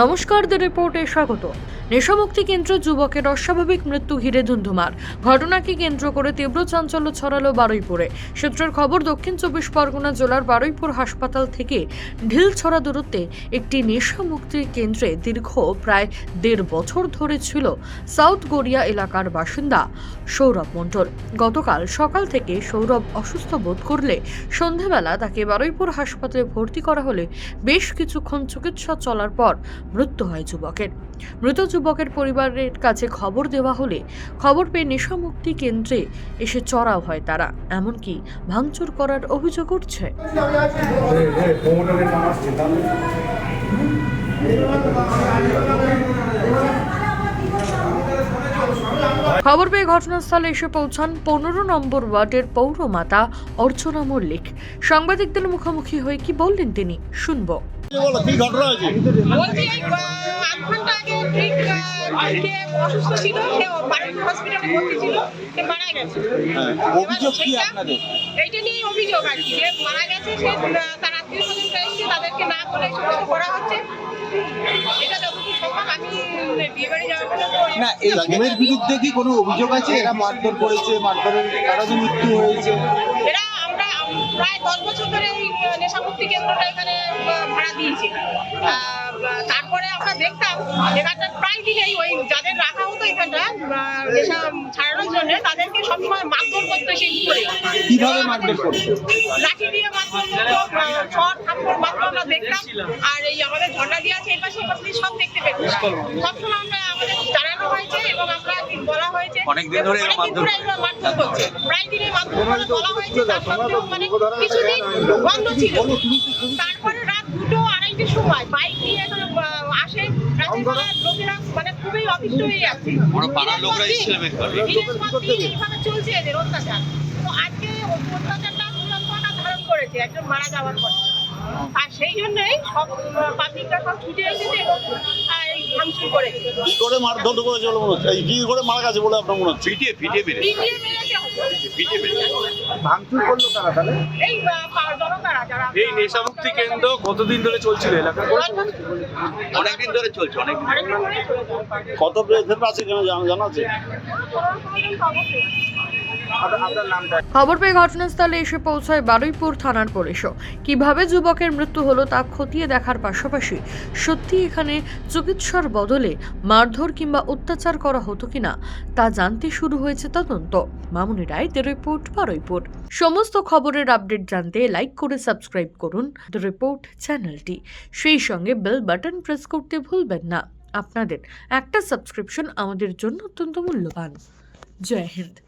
নমস্কার দ্য রিপোর্টে স্বাগত। নেশামুক্তি কেন্দ্র যুবকের অস্বাভাবিক মৃত্যু ঘিরে ধুন্ধুমার। ঘটনাকে কেন্দ্র করে তীব্র চাঞ্চল্য ছড়ালো বারুইপুরে। সূত্রের খবর, দক্ষিণ চব্বিশ পরগনা জেলার বারুইপুর হাসপাতাল থেকে ঢিলছড়া দূরত্বে একটি নেশামুক্তি কেন্দ্রে দীর্ঘ প্রায় দেড় বছর ধরে ছিল সাউথ গড়িয়া এলাকার বাসিন্দা সৌরভ মণ্ডল। গতকাল সকাল থেকে সৌরভ অসুস্থ বোধ করলে সন্ধেবেলা তাকে বারুইপুর হাসপাতালে ভর্তি করা হলে বেশ কিছুক্ষণ চিকিৎসা চলার পর মৃত্যু হয় যুবকের। মৃত যুবকের পরিবারের কাছে খবর দেওয়া হলে খবর পেয়ে নেশামুক্তি কেন্দ্রে এসে চড়াও হয় তারা। এমনকি ভাঙচুর করার অভিযোগ উঠছে। খবর পেয়ে ঘটনাস্থলে এসে পৌঁছান পনেরো নম্বর ওয়ার্ডের পৌরমাতা অর্চনা মল্লিক। সাংবাদিকদের মুখোমুখি হয়ে কি বললেন তিনি? শুনব। বলো কি ঘটনা হয়েছে? বলছি আধ ঘণ্টা আগে ড্রিঙ্ক খেয়ে অসুস্থ ছিল সে বাড়ির হসপিটালে ভর্তি ছিল সে মারা গেছে। হ্যাঁ, অভিযোগ কি আপনাদের? এইটা নিয়ে অভিযোগ আর কি যে মারা গেছে সে তার আত্মীয় স্বজনরা এসছে তাদেরকে না বলে এই সমস্ত করা হচ্ছে। এটা যতটুকু সম্ভব আমি বিয়ে বাড়ি যাওয়ার জন্য না এই ঘুমের বিরুদ্ধে কি কোনো অভিযোগ আছে? এরা মারধর করেছে মারধরের কারণে মৃত্যু হয়েছে? এরা প্রায় দশ বছর ধরে এই নেশামুক্তি কেন্দ্রটা এখানে ভাড়া দিয়েছি। তারপরে আমরা দেখতাম এখানটা প্রায় দিনেই ওই যাদের রাখা হতো এখানটা নেশা ছাড়ানোর জন্য তাদেরকে সবসময় মারধর করতো সেই করে কীভাবে মারধর করছে লাঠি দিয়ে মারধর করতো ছট থাপ্পড় মারতো আমরা দেখতাম। আর এই আমাদের ঝর্ণা দিয়ে আছে এই পাশে এই পাশে দিয়ে সব দেখতে পেতাম। সবসময় আমরা আমাদের জানানো হয়েছে এবং আমরা অনেকদিন ধরে মারধর করছে। প্রায় দিনে মারধর করে বলা হয়েছে তার সত্ত্বেও মানে কিছুদিন বন্ধ ছিল। তারপরে রাত দুটো আড়াইটের সময় বাইক নিয়ে আসে। রাতের লোকেরা মানে খুবই অতিষ্ঠ হয়ে দিন এইভাবে চলছে এদের অত্যাচার। তো আজকে অত্যাচারটা ধারণ করেছে একজন মারা যাওয়ার পর। আর সেই জন্যই সব পাবলিকরা সব ছুটে এসেছে ভাঙচুর করেছে কি করে মারধর করেছে বলে মনে হচ্ছে? কি করে মারা গেছে বলে আপনার মনে হচ্ছে? পিটিয়ে পিটিয়ে মেরে পিটিয়ে মেরেছে হয়তো। মেরেছে। ভাঙচুর করল কারা তাহলে? এই জনতারা যারা এই নেশামুক্তি কেন্দ্র কতদিন ধরে চলছিল এলাকা অনেকদিন ধরে চলছে অনেকদিন। কত প্রেসেন্ট আছে কেন জানা জানা আছে? খবর পেয়ে ঘটনাস্থলে এসে পৌঁছায় বারুইপুর থানার পুলিশও। কীভাবে যুবকের মৃত্যু হলো তা খতিয়ে দেখার পাশাপাশি সত্যি এখানে চিকিৎসার বদলে মারধর কিংবা অত্যাচার করা হতো কিনা তা জানতে শুরু হয়েছে তদন্ত। মামুনি রায়, দ্য রিপোর্ট, বারুইপুর। সমস্ত খবরের আপডেট জানতে লাইক করে সাবস্ক্রাইব করুন দ্য রিপোর্ট চ্যানেলটি। সেই সঙ্গে বেল বাটন প্রেস করতে ভুলবেন না। আপনাদের একটা সাবস্ক্রিপশন আমাদের জন্য অত্যন্ত মূল্যবান। জয় হিন্দ।